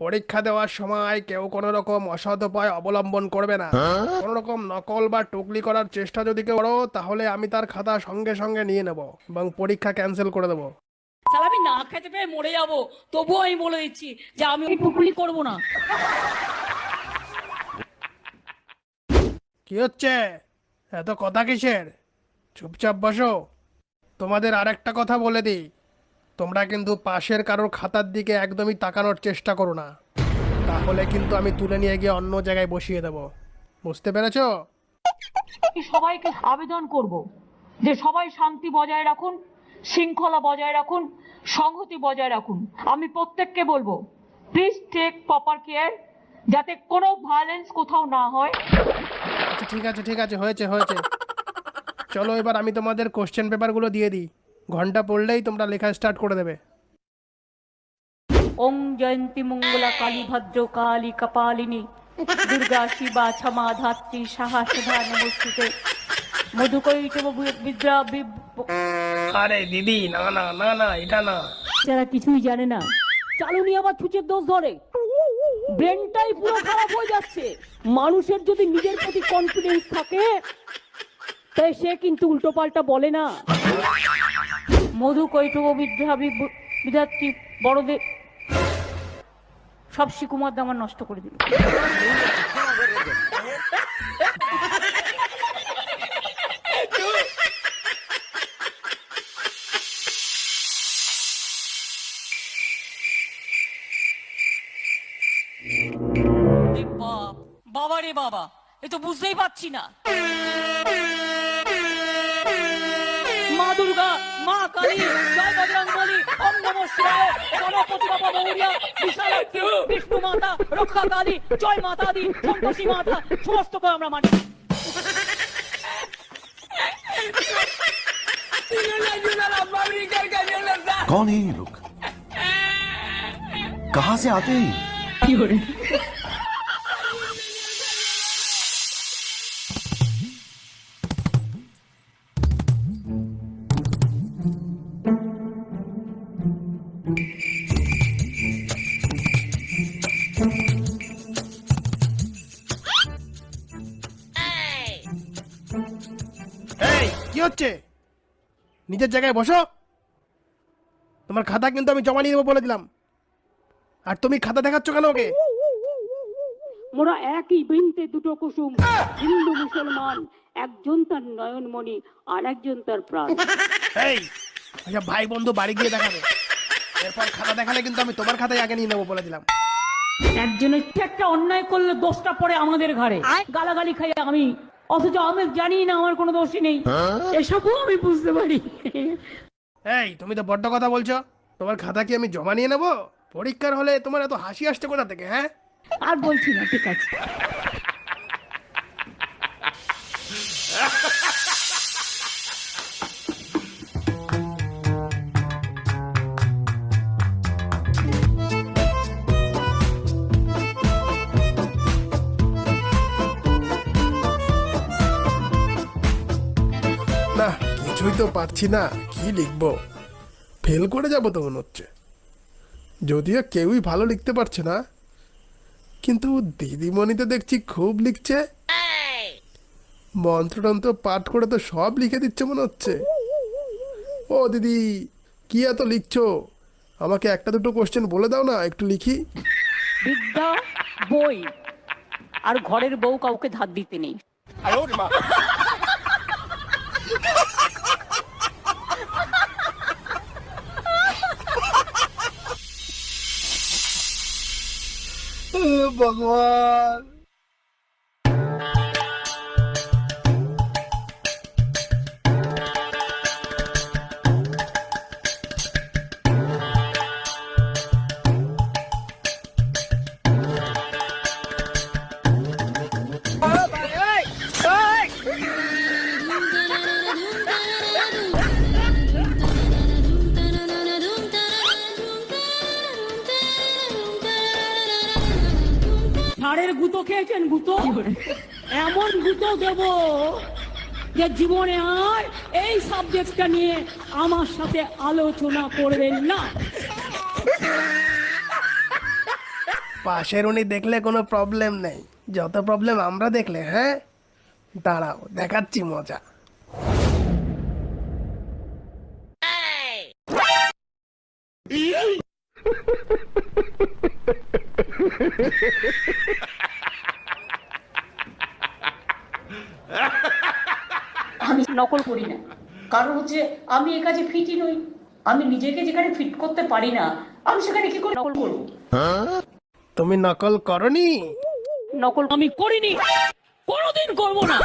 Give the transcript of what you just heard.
পরীক্ষা দেওয়ার সময় কেউ কোনো রকম অসৎ উপায় অবলম্বন করবে না। কোনো রকম নকল বা টুকলি করার চেষ্টা যদি কেউ করো তাহলে আমি তার খাতা সঙ্গে সঙ্গে নিয়ে নেব এবং পরীক্ষা ক্যান্সেল করে দেবো। তাহলে আমি না খেতে পেয়ে মরে যাব। তবুও আমি বলে দিচ্ছি যে আমি ওই টুকলি করব না। কি হচ্ছে? এত কথা কিসের? চুপচাপ বসো। তোমাদের আরেকটা কথা বলে দিই। তোমরা কিন্তু পাশের কারোর খাতার দিকে একদমই তাকানোর চেষ্টা করো না। তাহলে কিন্তু আমি তুলে নিয়ে গিয়ে অন্য জায়গায় বসিয়ে দেবো। বুঝতে পেরেছ? সবাইকে আবেদন করব যে সবাই শান্তি বজায় রাখুন শৃঙ্খলা বজায় রাখুন সংহতি বজায় রাখুন। আমি প্রত্যেককে বলব প্লিজ টেক প্রপার কেয়ার যাতে কোনো ভায়োলেন্স কোথাও না হয়। আচ্ছা ঠিক আছে ঠিক আছে হয়েছে হয়েছে। চলো এবার আমি তোমাদের কোশ্চেন পেপারগুলো দিয়ে দিই। ঘণ্টা পড়লেই তোমরা লেখা স্টার্ট করে দেবে। ওং জয়ন্তী মঙ্গলা কালী ভদ্র কালী কপালিনী দুর্গা শিবা ক্ষমা ধাত্রী সাহা সুধা নমস্তুতে মধুকৈটব বিব- আরে দিদি না না না না এটা না। যারা কিছুই জানে না চালুনি আবার ছুচের দোষ ধরে। ব্রেনটাই পুরো খারাপ হয়ে যাচ্ছে। মানুষের যদি নিজের প্রতি কনফিডেন্স থাকে তাই সে কিন্তু উল্টো পাল্টা বলে না। মধু কৈটব বিদ্যা বিব- বিধাত্রী বড়দের সব শিকুমার আমার নষ্ট করে দিল। বাবা রে বাবা, এ তো বুঝতেই পারছি না। দুর্গা মা কালী জয় বজরং বলি ওম নমঃ শিবায় গণপতি বাবা মৌরিয়া বিশালাক্ষী বিষ্ণু মাতা রক্ষা কালী জয় মাতা দি সন্তোষী মাতা সমস্তকে আমরা মানি कौन है ये लोग कहां से आते हैं হচ্ছে? নিজের জায়গায় বসো। তোমার খাতা কিন্তু আমি জমা নিয়ে দেবো বলে দিলাম। আর তুমি খাতা দেখাচ্ছ কেন ওকে? মোরা একই বৃন্তে দুটো কুসুম হিন্দু মুসলমান একজন তার নয়নমণি আর একজন তার প্রাণ। এই আচ্ছা ভাই বন্ধু বাড়ি গিয়ে দেখাবে। এরপর খাতা দেখালে কিন্তু আমি তোমার খাতায় আগে নিয়ে নেব বলে দিলাম। একজনের একটা অন্যায় করলে দোষটা পড়ে আমাদের ঘরে গালাগালি খাই আমি। অথচ আমি জানি না আমার কোনো দোষই নেই। এসবও আমি বুঝতে পারি। এই তুমি তো বড্ড কথা বলছো। তোমার খাতা কি আমি জমা নিয়ে নেব? পরীক্ষার হলে তোমার এত হাসি আসছে কোথা থেকে হ্যাঁ? আর বলছি না ঠিক আছে। কিছুই তো পারছি না কি লিখব? ফেল করে যাব তো মনে হচ্ছে। যদিও কেউই ভালো লিখতে পারছে না কিন্তু দিদিমণি তো দেখছি খুব লিখছে। মন্ত্রতন্ত্র পাঠ করে তো সব লিখে দিচ্ছে মনে হচ্ছে। ও দিদি কি এত লিখছো? আমাকে একটা দুটো কোশ্চেন বলে দাও না একটু লিখি। বিদ্যা বই আর ঘরের বউ কাউকে ধার দিতে নেই। ষাঁড়ের গুঁতো খেয়েছেন গুঁতো? এমন গুঁতো দেব যে জীবনে আর এই সাবজেক্টটা নিয়ে আমার সাথে আলোচনা করবেন না। পাশের উনি দেখলে কোনো প্রবলেম নেই। যত প্রবলেম আমরা দেখলে হ্যাঁ? দাঁড়াও দেখাচ্ছি মজা। আমি নকল করি না। কারণ হচ্ছে আমি এ কাজে ফিটই নই। আমি নিজেকে যেখানে ফিট করতে পারি না আমি সেখানে কি করে নকল করব? তুমি নকল করনি? নকল আমি করিনি। কোনোদিন করব না।